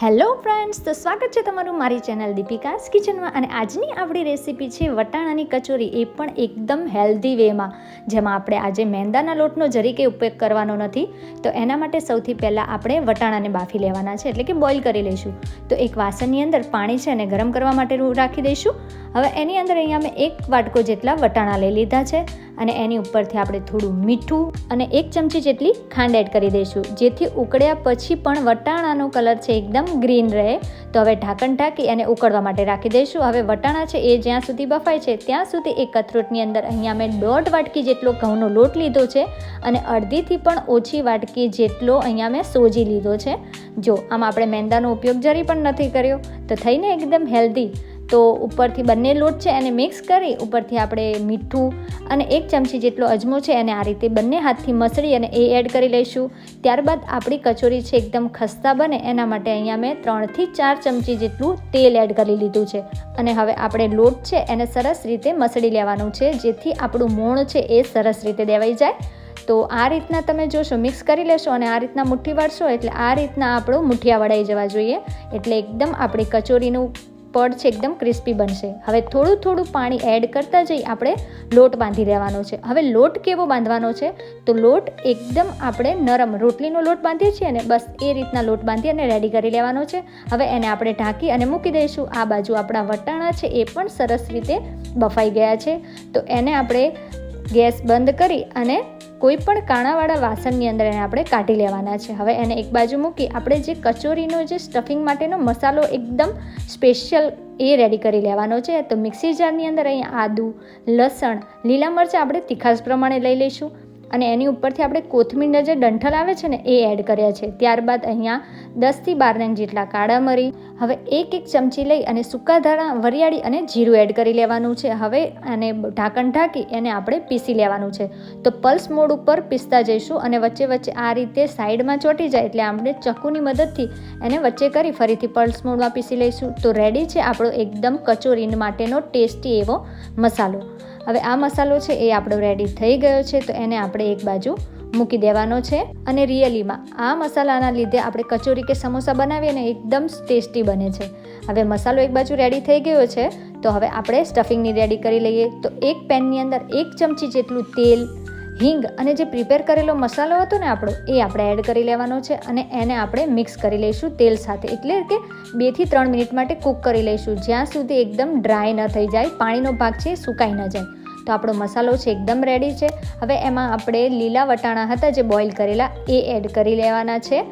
Hello friends, તો સ્વાગત છે તમારું મારી ચેનલ દીપિકાસ કિચનમાં અને આજની આપણી રેસીપી છે વટાણાની કચોરી, એ પણ એકદમ હેલ્ધી વેમાં. જેમાં આપણે આજે મેંદાના લોટનો જરીકે ઉપયોગ કરવાનો નથી, તો એના માટે સૌથી પહેલાં આપણે વટાણાને બાફી લેવાના છે, એટલે કે બોઇલ કરી લઈશું. તો એક વાસણની અંદર પાણી છે અને ગરમ કરવા માટે રાખી દઈશું હવે એની અંદર અહીંયા મેં એક વાટકો જેટલા વટાણા લઈ લીધા છે અને એની ઉપરથી આપણે થોડું મીઠું અને એક ચમચી જેટલી ખાંડ એડ કરી દઈશું. જેથી ઉકળ્યા પછી પણ વટાણાનો કલર છે એકદમ ગ્રીન રહે. તો હવે ઢાંકણ ઢાંકી અને ઉકળવા માટે રાખી દઈશું. હવે વટાણા છે એ જ્યાં સુધી બફાય છે ત્યાં સુધી એક કથરોટની અંદર અહીંયા મેં દોઢ વાટકી જેટલો ઘઉંનો લોટ લીધો છે અને અડધીથી પણ ઓછી વાટકી જેટલો અહીંયા મેં સોજી લીધો છે. જો, આમ આપણે મેંદાનો ઉપયોગ જરી પણ નથી કર્યો. તો થઈને એકદમ હેલ્ધી તો ઉપરથી બંને લોટ છે એને મિક્સ કરી, ઉપરથી આપણે મીઠું અને એક ચમચી જેટલો અજમો છે એને આ રીતે બંને હાથથી મસળી અને એ એડ કરી લઈશું. ત્યારબાદ આપણી કચોરી છે એકદમ ખસ્તા બને, એના માટે અહીંયા મેં ત્રણથી ચાર ચમચી જેટલું તેલ એડ કરી લીધું છે. અને હવે આપણે લોટ છે એને સરસ રીતે મસળી લેવાનું છે, જેથી આપણું મોણ છે એ સરસ રીતે દેવાઈ જાય. તો આ રીતના તમે જોશો મિક્સ કરી લેશો અને આ રીતના મુઠ્ઠી વાળશો એટલે આ રીતના આપણું મુઠિયા વળાઈ જવા જોઈએ. એટલે એકદમ આપણી કચોરીનું પડ છે, એકદમ ક્રિસ્પી બનશે. હવે થોડું થોડું પાણી એડ કરતા જઈ આપણે લોટ બાંધી દેવાનો છે. હવે લોટ કેવો બાંધવાનો છે? તો લોટ એકદમ આપણે નરમ રોટલીનો લોટ બાંધીએ છીએ ને બસ એ રીતના લોટ બાંધી અને રેડી કરી લેવાનો છે. હવે એને આપણે ઢાંકી અને મૂકી દઈશું. આ બાજુ આપણા વટાણા છે, એ પણ સરસ રીતે બફાઈ ગયા છે. તો એને આપણે ગેસ બંધ કરી અને કોઈ પણ કાણાવાળા વાસણની અંદર એને આપણે કાઢી લેવાના છે. હવે એને એક બાજુ મૂકી આપણે જે કચોરીનો જે સ્ટફિંગ માટેનો મસાલો એકદમ સ્પેશિયલ એ રેડી કરી લેવાનો છે. તો મિક્સી જારની અંદર અહીં આદું, લસણ, લીલા મરચાં આપણે તીખાસ પ્રમાણે લઈ લઈશું. અને એની ઉપરથી આપણે કોથમીરના જે ડંઠલ આવે છે ને, એ એડ કર્યા છે. ત્યારબાદ અહીંયા દસથી બાર નંગ જેટલા કાળા મરી, હવે એક એક ચમચી લઈ અને સૂકા ધાણા, વરિયાળી અને જીરું એડ કરી લેવાનું છે. હવે અને ઢાંકણ ઢાંકી એને આપણે પીસી લેવાનું છે. તો પલ્સ મોડ ઉપર પીસતા જઈશું અને વચ્ચે વચ્ચે આ રીતે સાઈડમાં ચોંટી જાય એટલે આપણે ચક્કુની મદદથી એને વચ્ચે કરી ફરીથી પલ્સ મોડમાં પીસી લઈશું. તો રેડી છે આપણો એકદમ કચોરી માટેનો ટેસ્ટી એવો મસાલો. હવે આ મસાલો છે એ આપણો રેડી થઈ ગયો છે, તો એને આપણે એક બાજુ મૂકી દેવાનો છે. અને રિયલીમાં આ મસાલાના લીધે આપણે કચોરી કે સમોસા બનાવીએ ને એકદમ ટેસ્ટી બને છે. હવે મસાલો એક બાજુ રેડી થઈ ગયો છે, તો હવે આપણે સ્ટફિંગની રેડી કરી લઈએ. તો એક પેનની અંદર એક ચમચી જેટલું તેલ, હિંગ અને જે પ્રિપેર કરેલો મસાલો હતો ને આપણો, એ આપણે એડ કરી લેવાનો છે અને એને આપણે મિક્સ કરી લઈશું તેલ સાથે. એટલે કે બેથી ત્રણ મિનિટ માટે કૂક કરી લઈશું. જ્યાં સુધી એકદમ ડ્રાય ન થઈ જાય, પાણીનો ભાગ છે સુકાઈ ન જાય. તો આપણો મસાલો છે એકદમ રેડી છે. હવે એમાં આપણે લીલા વટાણા હતા જે બોઇલ કરેલા, એ એડ કરી લેવાના છે.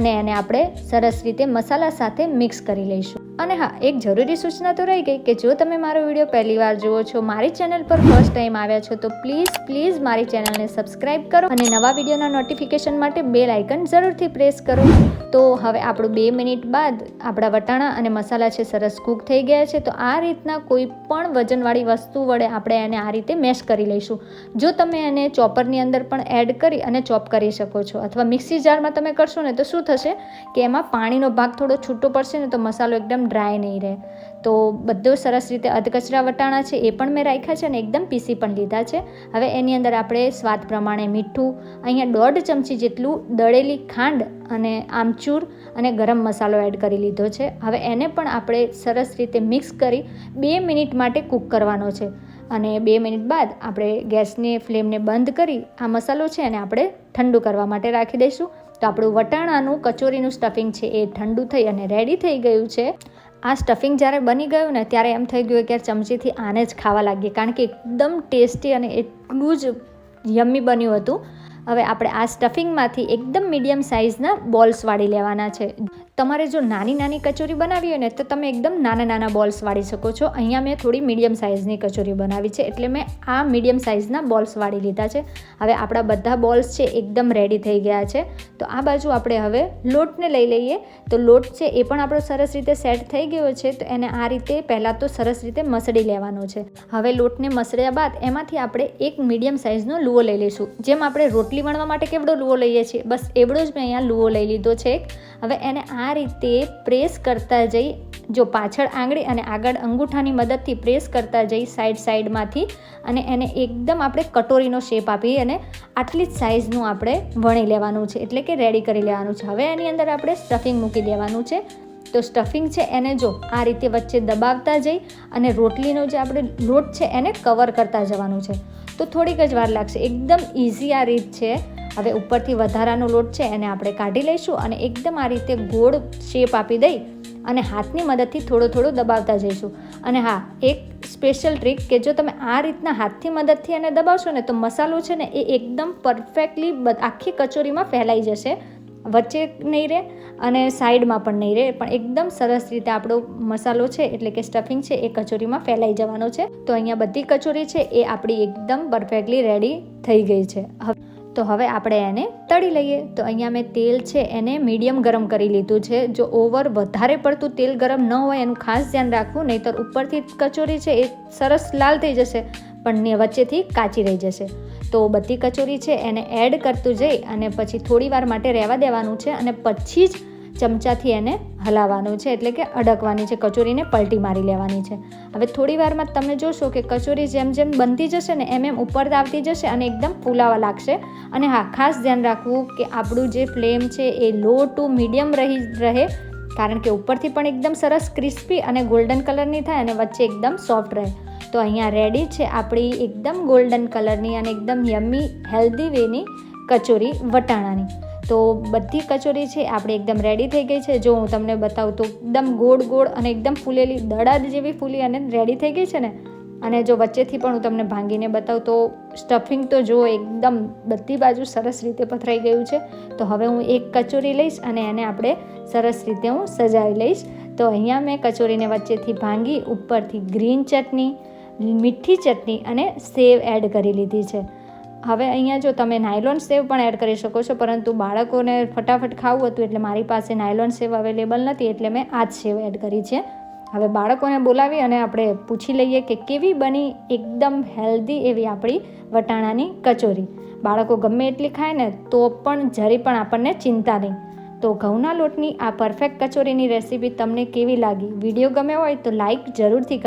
અને એને આપણે સરસ રીતે મસાલા સાથે મિક્સ કરી લઈશું. અને હા, એક જરૂરી સૂચના તો રહી ગઈ કે જો તમે મારો વીડિયો પહેલી વાર જુઓ છો, મારી ચેનલ પર ફર્સ્ટ ટાઈમ આવ્યા છો, તો પ્લીઝ પ્લીઝ મારી ચેનલને સબસ્ક્રાઇબ કરો અને નવા વિડીયોના નોટિફિકેશન માટે બેલ આઇકન જરૂરથી પ્રેસ કરો. તો હવે આપણું બે મિનિટ બાદ આપણા વટાણા અને મસાલા છે સરસ કૂક થઈ ગયા છે, તો આ રીતના કોઈ પણ વજનવાળી વસ્તુ વડે આપણે એને આ રીતે મેશ કરી લઈશું. જો તમે એને ચોપરની અંદર પણ એડ કરી અને ચોપ કરી શકો છો, અથવા મિક્સી જારમાં તમે કરશો ને, તો શું થશે કે એમાં પાણીનો ભાગ થોડો છૂટો પડશે ને તો મસાલો એકદમ ડ્રાય નહીં રહે. તો બધો સરસ રીતે અધકચરા વટાણા છે એ પણ મેં રાખ્યા છે અને એકદમ પીસી પણ લીધા છે. હવે એની અંદર આપણે સ્વાદ પ્રમાણે મીઠું, અહીંયા દોઢ ચમચી જેટલું દળેલી ખાંડ અને આમચૂર અને ગરમ મસાલો એડ કરી લીધો છે. હવે એને પણ આપણે સરસ રીતે મિક્સ કરી બે મિનિટ માટે કૂક કરવાનો છે. અને બે મિનિટ બાદ આપણે ગેસની ફ્લેમને બંધ કરી આ મસાલો છે એને આપણે ઠંડુ કરવા માટે રાખી દઈશું. તો આપણું વટાણાનું કચોરીનું સ્ટફિંગ છે એ ઠંડુ થઈ અને રેડી થઈ ગયું છે. આ સ્ટફિંગ જ્યારે બની ગયું ને ત્યારે એમ થઈ ગયું કે ચમચીથી આને જ ખાવા લાગીએ કારણ કે એકદમ ટેસ્ટી અને એટલું જ યમ્મી બન્યું હતું. હવે આપણે આ સ્ટફિંગમાંથી એકદમ મીડિયમ સાઇઝના બોલ્સ વાળી લેવાના છે. તમારે જો નાની નાની કચોરી બનાવી હોય ને, તો તમે એકદમ નાના નાના બોલ્સ વાળી શકો છો. અહીંયા મેં થોડી મીડિયમ સાઇઝની કચોરી બનાવી છે, એટલે મેં આ મીડિયમ સાઇઝના બોલ્સ વાળી લીધા છે. હવે આપણા બધા બોલ્સ છે, એકદમ રેડી થઈ ગયા છે. તો આ બાજુ આપણે હવે લોટને લઈ લઈએ. તો લોટ છે, એ પણ આપણો સરસ રીતે સેટ થઈ ગયો છે, તો એને આ રીતે પહેલાં તો સરસ રીતે મસળી લેવાનો છે. હવે લોટને મસળ્યા બાદ એમાંથી આપણે એક મીડિયમ સાઇઝનો લુઓ લઈ લઈશું. જેમ આપણે રોટલી વણવા માટે કેવડો લુઓ લઈએ છીએ, બસ એવડો જ મેં અહીંયા લુઓ લઈ લીધો છે હવે એને આ રીતે પ્રેસ કરતા જઈ, જો પાછળ આંગળી અને આગળ અંગૂઠાની મદદથી પ્રેસ કરતા જઈ સાઈડ સાઈડમાંથી અને એને એકદમ આપણે કટોરીનો શેપ આપી અને આટલી જ સાઇઝનું આપણે વણી લેવાનું છે, એટલે કે રેડી કરી લેવાનું છે. હવે એની અંદર આપણે સ્ટફિંગ મૂકી દેવાનું છે. તો સ્ટફિંગ છે એને જો આ રીતે વચ્ચે દબાવતા જઈ અને રોટલીનો જે આપણે લોટ છે એને કવર કરતા જવાનું છે. તો થોડીક જ વાર લાગશે. એકદમ ઇઝી આ રીત છે. હવે ઉપરથી વધારાનો લોટ છે એને આપણે કાઢી લઈશું અને એકદમ આ રીતે ગોળ શેપ આપી દઈ અને હાથની મદદથી થોડો થોડો દબાવતા જઈશું. અને હા, એક સ્પેશિયલ ટ્રીક કે જો તમે આ રીતના હાથની મદદથી એને દબાવશો ને તો મસાલો છે ને એ એકદમ પરફેક્ટલી આખી કચોરીમાં ફેલાઈ જશે. વચ્ચે નહીં રહે અને સાઈડમાં પણ નહીં રહે, પણ એકદમ સરસ રીતે આપણો મસાલો છે એટલે કે સ્ટફિંગ છે એ કચોરીમાં ફેલાઈ જવાનો છે. તો અહીંયા બધી કચોરી છે એ આપણી એકદમ પરફેક્ટલી રેડી થઈ ગઈ છે. હવે તો હવે આપણે એને તળી લઈએ. તો અહીંયા મેં તેલ છે એને મીડિયમ ગરમ કરી લીધું છે. જો ઓવર વધારે પડતું તેલ ગરમ ન હોય એનું ખાસ ધ્યાન રાખવું, નહીંતર ઉપરથી કચોરી છે એ સરસ લાલ થઈ જશે, પણ વચ્ચેથી કાચી રહી જશે. તો બધી કચોરી છે એને એડ કરતું જઈ અને પછી થોડી વાર માટે રહેવા દેવાનું છે અને પછી જ ચમચાથી એને હલાવવાનું છે, એટલે કે અડકવાની છે, કચોરીને પલટી મારી લેવાની છે. હવે થોડી વારમાં તમે જોશો કે કચોરી જેમ જેમ બનતી જશે ને એમ એમ ઉપર આવતી જશે અને એકદમ ફૂલાવા લાગશે. અને હા, ખાસ ધ્યાન રાખવું કે આપણું જે ફ્લેમ છે એ લો ટુ મીડિયમ રહી, રહે, કારણ કે ઉપરથી પણ એકદમ સરસ ક્રિસ્પી અને ગોલ્ડન કલરની થાય અને વચ્ચે એકદમ સોફ્ટ રહે. તો અહીંયા રેડી છે આપણી એકદમ ગોલ્ડન કલરની અને એકદમ યમ્મી હેલ્ધી વેની કચોરી વટાણાની. તો બધી કચોરી છે, આપણે એકદમ રેડી થઈ ગઈ છે. જો હું તમને બતાવું તો એકદમ ગોળ ગોળ અને એકદમ ફૂલેલી દડાદ જેવી ફૂલી અને રેડી થઈ ગઈ છે ને. અને જો વચ્ચેથી પણ હું તમને ભાંગીને બતાવું તો સ્ટફિંગ તો જો એકદમ બધી બાજુ સરસ રીતે પથરાઈ ગયું છે. તો હવે હું એક કચોરી લઈશ અને એને આપણે સરસ રીતે હું સજાવી લઈશ. તો અહીંયા મેં કચોરીને વચ્ચેથી ભાંગી, ઉપરથી ગ્રીન ચટણી, મીઠી ચટણી અને સેવ એડ કરી લીધી છે. હવે અહીંયા જો તમે નાયલોન સેવ પણ એડ કરી શકો છો, પરંતુ બાળકોને ફટાફટ ખાવું હતું એટલે મારી પાસે નાયલોન સેવ અવેલેબલ નથી, એટલે મેં આ જ સેવ એડ કરી છે. હવે બાળકોને બોલાવી અને આપણે પૂછી લઈએ કે કેવી બની એકદમ હેલ્ધી એવી આપણી વટાણાની કચોરી. બાળકો ગમે એટલી ખાય ને તો પણ જરી પણ આપણને ચિંતા નહીં. તો ઘઉંના લોટની આ પરફેક્ટ કચોરીની રેસીપી તમને કેવી લાગી? વીડિયો ગમે હોય તો લાઈક જરૂરથી